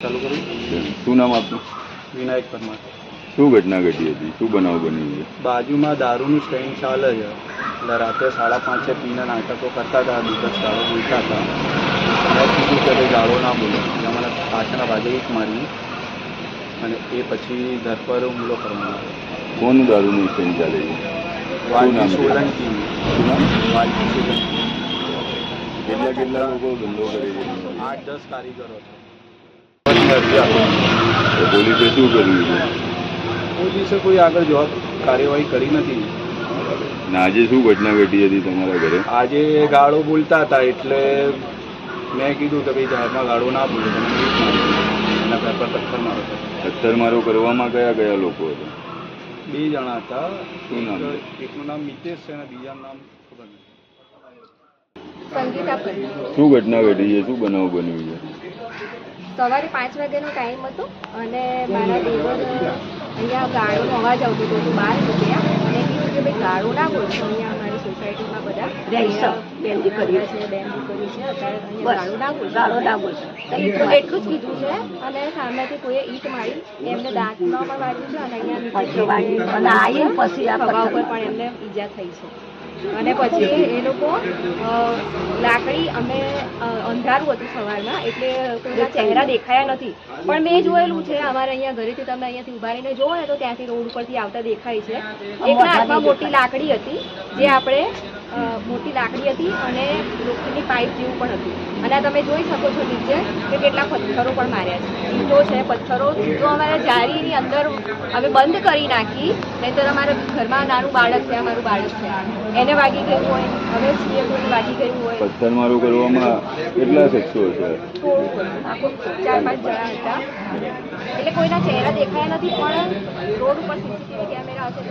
ચાલુ શું? નામ આપનું? વિનાયક પરમાર. શું ઘટના ઘટી હતી? શું બનાવ બની છે બાજુમાં દારૂનું સ્ટેન્ડ ચાલે છે. એટલે રાત્રે સાડા પાંચે પીને નાટકો કરતા હતા દિવસ ગાળો બોલતા હતા. મેં કીધું કે ભાઈ ગાળો ના બોલો. એટલે મને પાછળના બાજુ એક મારી અને એ પછી ઘર પર હુમલો કરવામાં આવ્યો. કોનું દારૂનું સ્ટેન્ડ ચાલે છે? વાલજી સોલંકી. વાલજી સોલંકી. કેટલા કેટલા લોકો ધંધો કરે છે? આઠ દસ કારીગરો છે. તો પોલીસે શું કર્યું છે? પોલીસે કોઈ આગળ જવાબ કાર્યવાહી કરી નથી. ને આજે શું ઘટના ઘટી હતી તમારા ઘરે? આજે ગાળો બોલતા હતા એટલે મેં કીધું કે ભાઈ જાહેરમાં ગાળો ના બોલો તમે એના ઘર પર પથ્થર મારો પથ્થર મારો કરવામાં કયા કયા લોકો હતા? બે જણા હતા. શું નામ? એકનું નામ મિતેશ છે અને બીજાનું નામ ખબર નથી. શું ઘટના ઘટી છે? શું બનાવ બન્યું છે? સવારે પાંચ વાગ્યાનો ટાઈમ હતો અને મારા દેવર અહીંયા ગાળોનો અવાજ આવતો હતો તો બહાર નીકળ્યા અને કીધું કે ભાઈ ગાળો ના બોલશો અહીંયા અમારી સોસાયટીમાં બધા. બેન દીકરીઓ. છે બેન દીકરીઓ છે અત્યારે અહીંયા ગાળો ના બોલશો ગાળો ના બોલશો. એટલું જ કીધું છે અને સામેથી કોઈએ ઈટ મારી એમને દાંતમાં પણ વાગ્યું છે અને અહીંયા આવીને પછી આ ઉપર પણ એમને ઈજા થઈ છે અને પછી એ લોકો અમે અંધારું હતું સવારમાં એટલે કોઈના ચહેરા દેખાયા નથી. પણ મેં જોયેલું છે અમારે અહીંયા ઘરેથી તમે અહીંયાથી ઊભા રહીને જોવો ને તો ત્યાંથી રોડ ઉપરથી આવતા દેખાય છે. એકના હાથમાં મોટી લાકડી હતી જે આપણે મોટી લાકડી હતી અને લોખંડની પાઇપ જેવું પણ હતું. અને તમે જોઈ શકો છો નીચે કે કેટલા પથ્થરો પણ માર્યા છે. ઈંટો છે પથ્થરો તો અમારે જારીની અંદર અમે બંધ કરી નાખી નહીંતર અમારા ઘરમાં નાનું બાળક છે અમારું બાળક છે. એને વાગી ગયું હોય હવે છીએ કોઈને વાગી ગયું હોય. પથ્થરમારો કરવામાં કેટલા શખ્સો છે ચાર પાંચ જણા હતા. એટલે કોઈના ચહેરા દેખાયા નથી પણ રોડ ઉપર સીસીટીવી કેમેરા હશે